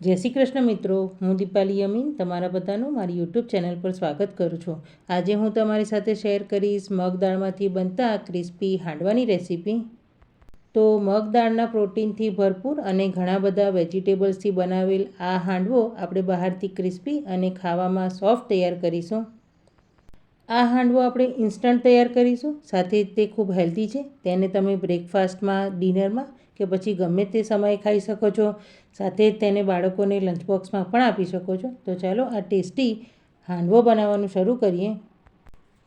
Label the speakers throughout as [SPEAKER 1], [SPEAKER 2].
[SPEAKER 1] જય શ્રી કૃષ્ણ મિત્રો, હું દીપાલી અમીન, તમારા બધાનું મારી યુટ્યુબ ચેનલ પર સ્વાગત કરું છું. આજે હું તમારી સાથે શેર કરીશ મગ દાળમાંથી બનતા ક્રિસ્પી હાંડવાની રેસીપી. તો મગ દાળના પ્રોટીનથી ભરપૂર અને ઘણા બધા વેજીટેબલ્સથી બનાવેલ આ હાંડવો આપણે બહારથી ક્રિસ્પી અને ખાવામાં સોફ્ટ તૈયાર કરીશું. આ હાંડવો આપણે ઇન્સ્ટન્ટ તૈયાર કરીશું, સાથે તે ખૂબ હેલ્ધી છે. તેને તમે બ્રેકફાસ્ટમાં, ડિનરમાં કે પછી ગમે તે સમયે ખાઈ શકો છો. સાથે જ તેને બાળકોને લંચ બોક્સમાં પણ આપી શકો છો. તો ચાલો આ ટેસ્ટી હાંડવો બનાવવાનું શરૂ કરીએ.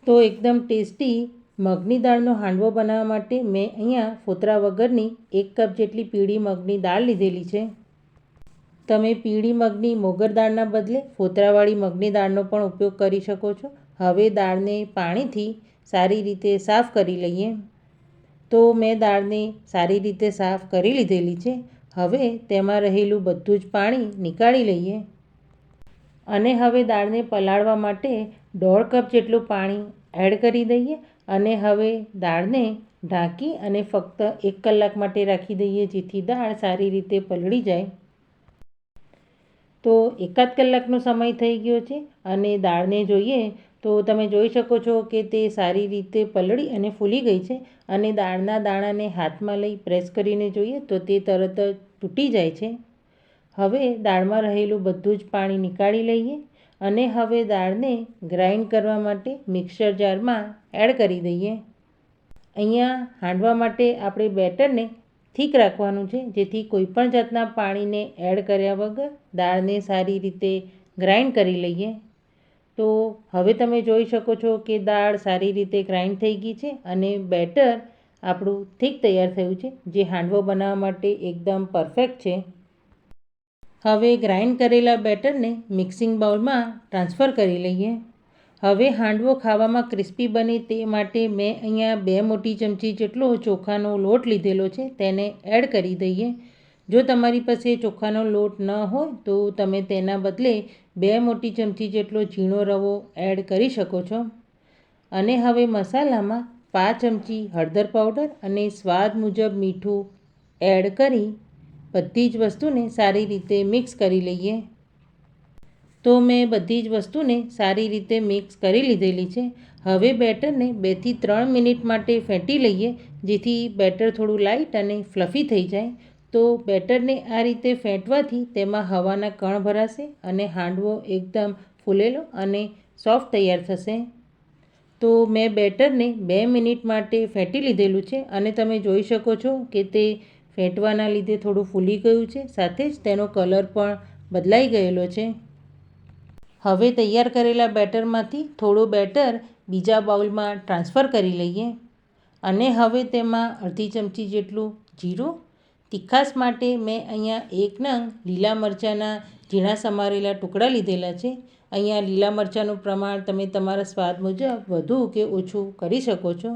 [SPEAKER 1] તો એકદમ ટેસ્ટી મગની દાળનો હાંડવો બનાવવા માટે મેં અહીંયા ફોતરા વગરની એક કપ જેટલી પીળી મગની દાળ લીધેલી છે. તમે પીળી મગની મોગર દાળના બદલે ફોતરાવાળી મગની દાળનો પણ ઉપયોગ કરી શકો છો. હવે દાળને પાણીથી સારી રીતે સાફ કરી લઈએ. તો મેં દાળને સારી રીતે સાફ કરી લીધેલી છે. હવે તેમાં રહેલું બધું જ પાણી નીકાળી લઈએ. અને હવે દાળને પલાળવા માટે દોઢ કપ જેટલું પાણી એડ કરી દઈએ અને હવે દાળને ઢાંકી અને ફક્ત એક કલાક માટે રાખી દઈએ જેથી દાળ સારી રીતે પલળી જાય. તો એકાદ કલાકનો સમય થઈ ગયો છે અને દાળને જોઈએ તો તમે જોઈ શકો છો કે તે સારી રીતે પલળી અને ફૂલી ગઈ છે અને દાળના દાણાને હાથમાં લઈ પ્રેસ કરીને જોઈએ તો તે તરત જ તૂટી જાય છે. હવે દાળમાં રહેલું બધું જ પાણી નીકાળી લઈએ અને હવે દાળને ગ્રાઇન્ડ કરવા માટે મિક્સર જારમાં એડ કરી દઈએ. અહીંયા હાંડવા માટે આપણે બેટરને ઠીક રાખવાનું છે, જેથી કોઈપણ જાતના પાણીને એડ કર્યા વગર દાળને સારી રીતે ગ્રાઇન્ડ કરી લઈએ. તો હવે તમે જોઈ શકો છો કે દાળ સારી રીતે ગ્રાઇન્ડ થઈ ગઈ છે અને બેટર આપણું થીક તૈયાર થયું છે, જે હાંડવો બનાવવા માટે એકદમ પરફેક્ટ છે. હવે ગ્રાઇન્ડ કરેલા બેટરને મિક્સિંગ બાઉલમાં ટ્રાન્સફર કરી લઈએ. હવે હાંડવો ખાવામાં ક્રિસ્પી બને તે માટે મેં અહીંયા બે મોટી ચમચી જેટલો ચોખાનો લોટ લીધેલો છે, તેને એડ કરી દઈએ. જો તમારી પાસે ચોખાનો લોટ ન હોય, તો તમે તેના બદલે બે મોટી ચમચી જેટલો ઝીણો રવો એડ કરી શકો છો. અને હવે મસાલામાં પાંચ ચમચી હળદર પાવડર અને સ્વાદ મુજબ મીઠું એડ કરી બધી જ વસ્તુને સારી રીતે મિક્સ કરી લઈએ. તો મેં બધી જ વસ્તુને સારી રીતે મિક્સ કરી લીધેલી છે. હવે બેટરને બેથી ત્રણ મિનિટ માટે ફેંટી લઈએ, જેથી બેટર થોડું લાઇટ અને ફ્લફી થઈ જાય. તો બેટરને આ રીતે ફેંટવાથી તેમાં હવાના કણ ભરાશે અને હાંડવો એકદમ ફૂલેલો અને સોફ્ટ તૈયાર થશે. તો મેં બેટરને બે મિનિટ માટે ફેંટી લીધેલું છે અને તમે જોઈ શકો છો કે તે ફેંટવાના લીધે થોડું ફૂલી ગયું છે, સાથે જ તેનો કલર પણ બદલાઈ ગયેલો છે. હવે તૈયાર કરેલા બેટરમાંથી થોડું બેટર બીજા બાઉલમાં ટ્રાન્સફર કરી લઈએ અને હવે તેમાં અડધી ચમચી જેટલું જીરું તીખાસ માટે મેં અહીંયા એક નંગ લીલા મરચાંના ઝીણા સમારેલા ટુકડા લીધેલા છે. અહીંયા લીલા મરચાંનું પ્રમાણ તમે તમારા સ્વાદ મુજબ વધુ કે ઓછું કરી શકો છો.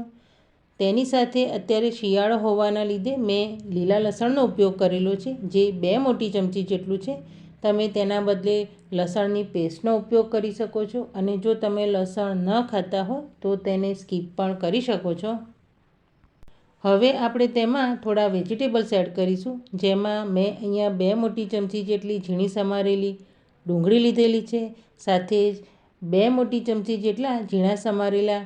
[SPEAKER 1] તેની સાથે અત્યારે શિયાળો હોવાના લીધે મેં લીલા લસણનો ઉપયોગ કરેલો છે, જે બે મોટી ચમચી જેટલું છે. તમે તેના બદલે લસણની પેસ્ટનો ઉપયોગ કરી શકો છો અને જો તમે લસણ ન ખાતા હો તો તેને સ્કીપ પણ કરી શકો છો. હવે આપણે તેમાં થોડા વેજીટેબલ્સ એડ કરીશું, જેમાં મેં અહીંયા બે મોટી ચમચી જેટલી ઝીણી સમારેલી, ડુંગળી લીધેલી છે, સાથે જ બે મોટી ચમચી જેટલા ઝીણા સમારેલા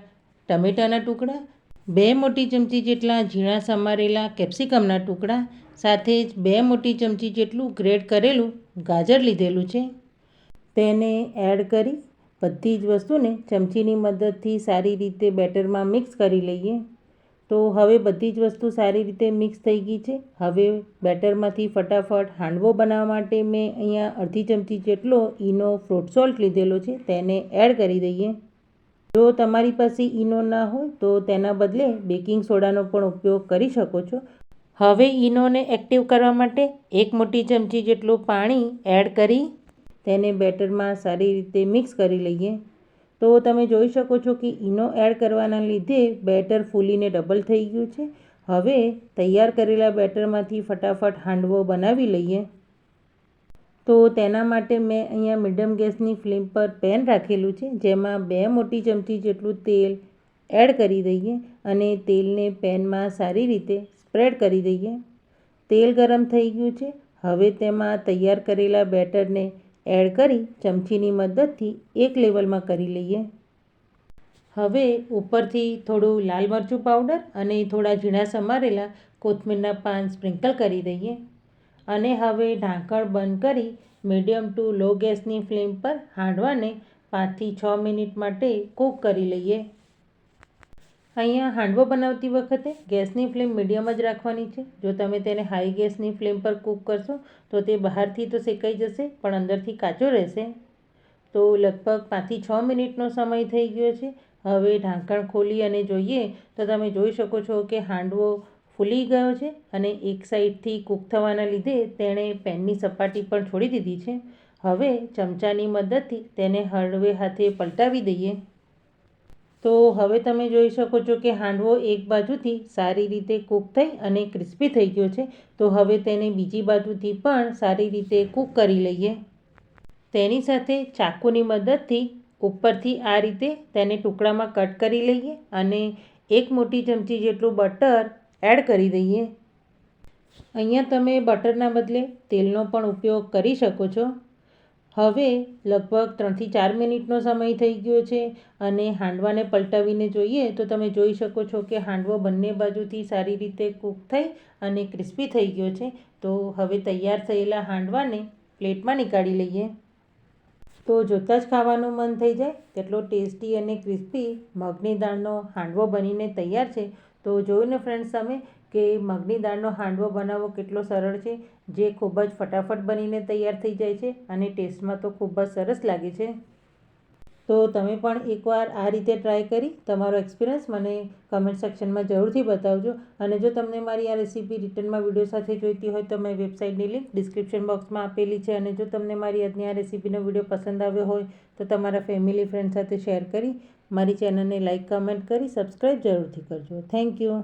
[SPEAKER 1] ટમેટાના ટુકડા, બે મોટી ચમચી જેટલા ઝીણા સમારેલા કેપ્સિકમના ટુકડા, સાથે જ બે મોટી ચમચી જેટલું ગ્રેડ કરેલું ગાજર લીધેલું છે. તેને એડ કરી બધી જ વસ્તુને ચમચીની મદદથી સારી રીતે બેટરમાં મિક્સ કરી લઈએ. તો હવે બધી જ વસ્તુ સારી રીતે મિક્સ થઈ ગઈ છે. હવે બેટરમાંથી ફટાફટ હાંડવો બનાવવા માટે મેં અહીંયા અડધી ચમચી જેટલો ઈનો ફ્રૂટ સોલ્ટ લીધેલો છે, તેને એડ કરી દઈએ. જો તમારી પાસે ઈનો ના હોય તો તેના બદલે બેકિંગ સોડાનો પણ ઉપયોગ કરી શકો છો. હવે ઈનોને એક્ટિવ કરવા માટે એક મોટી ચમચી જેટલું પાણી એડ કરી તેને બેટરમાં સારી રીતે મિક્સ કરી લઈએ. તો તમે જોઈ શકો છો કે ઈનો એડ કરવાના લીધે બેટર ફૂલીને ડબલ થઈ ગયું છે. હવે તૈયાર કરેલા બેટરમાંથી ફટાફટ હાંડવો બનાવી લઈએ. તો તેના માટે મેં અહીંયા મીડિયમ ગેસની ફ્લેમ પર પેન રાખેલું છે, જેમાં બે મોટી ચમચી જેટલું તેલ એડ કરી દઈએ અને તેલને પેનમાં સારી રીતે સ્પ્રેડ કરી દઈએ. તેલ ગરમ થઈ ગયું છે. હવે તેમાં તૈયાર કરેલા બેટરને એડ કરી ચમચીની મદદથી એક લેવલમાં કરી લઈએ. હવે ઉપરથી થોડું લાલ મરચું પાવડર અને થોડા ઝીણા સમારેલા કોથમીરના પાન સ્પ્રિંકલ કરી દઈએ. અને હવે ઢાંકણ બંધ કરી મીડિયમ ટુ લો ગેસની ફ્લેમ પર હાંડવાને પાંચથી છ મિનિટ માટે કૂક કરી લઈએ. અહીંયા હાંડવો બનાવતી વખતે ગેસની ફ્લેમ મીડિયમ જ રાખવાની છે. જો તમે તેને હાઈ ગેસની ફ્લેમ પર કૂક કરશો, તો તે બહારથી તો શેકાઈ જશે, પણ અંદરથી કાચો રહેશે. તો લગભગ પાંચથી છ મિનિટનો સમય થઈ ગયો છે. હવે ઢાંકણ ખોલી અને જોઈએ તો તમે જોઈ શકો છો કે હાંડવો ફૂલી ગયો છે અને એક સાઈડથી કૂક થવાના લીધે તેણે પેનની સપાટી પણ છોડી દીધી છે. હવે ચમચાની મદદથી તેને હળવે હાથે પલટાવી દઈએ. તો હવે તમે જોઈ શકો છો કે હાંડવો એક બાજુથી સારી રીતે કૂક થઈ અને ક્રિસ્પી થઈ ગયો છે. તો હવે તેને બીજી બાજુથી પણ સારી રીતે કૂક કરી લઈએ. તેની સાથે ચાકુની મદદથી ઉપરથી આ રીતે તેને ટુકડામાં કટ કરી લઈએ અને એક મોટી ચમચી જેટલું બટર એડ કરી દઈએ. અહીંયા તમે બટરના બદલે તેલનો પણ ઉપયોગ કરી શકો છો. હવે લગભગ ત્રણથી ચાર મિનિટનો સમય થઈ ગયો છે અને હાંડવાને પલટાવીને જોઈએ તો તમે જોઈ શકો છો કે હાંડવો બંને બાજુથી સારી રીતે કૂક થઈ અને ક્રિસ્પી થઈ ગયો છે. તો હવે તૈયાર થયેલા હાંડવાને પ્લેટમાં નીકાળી લઈએ. તો જોતાં જ ખાવાનું મન થઈ જાય તેટલો ટેસ્ટી અને ક્રિસ્પી મગની દાળનો હાંડવો બનીને તૈયાર છે. તો જોયું ને ફ્રેન્ડ્સ તમે કે મગની દાળનો હાંડવો બનાવવો કેટલો સરળ છે, જે ખૂબ જ ફટાફટ બનીને તૈયાર થઈ જાય છે અને ટેસ્ટમાં તો ખૂબ જ સરસ લાગે છે. તો તમે પણ એકવાર આ રીતે ટ્રાય કરી, તમારો એક્સપિરિયન્સ મને કમેન્ટ સેક્શનમાં જરૂરથી બતાવજો. અને જો તમને મારી આ રેસીપી રિટર્નમાં વીડિયો સાથે જોઈતી હોય તો મેં વેબસાઇટની લિંક ડિસ્ક્રિપ્શન બોક્સમાં આપેલી છે. અને જો તમને મારી આજની આ રેસીપીનો વીડિયો પસંદ આવ્યો હોય તો તમારા ફેમિલી ફ્રેન્ડ સાથે શેર કરી, મારી ચેનલને લાઇક કમેન્ટ કરી સબસ્ક્રાઈબ જરૂરથી કરજો. Thank you.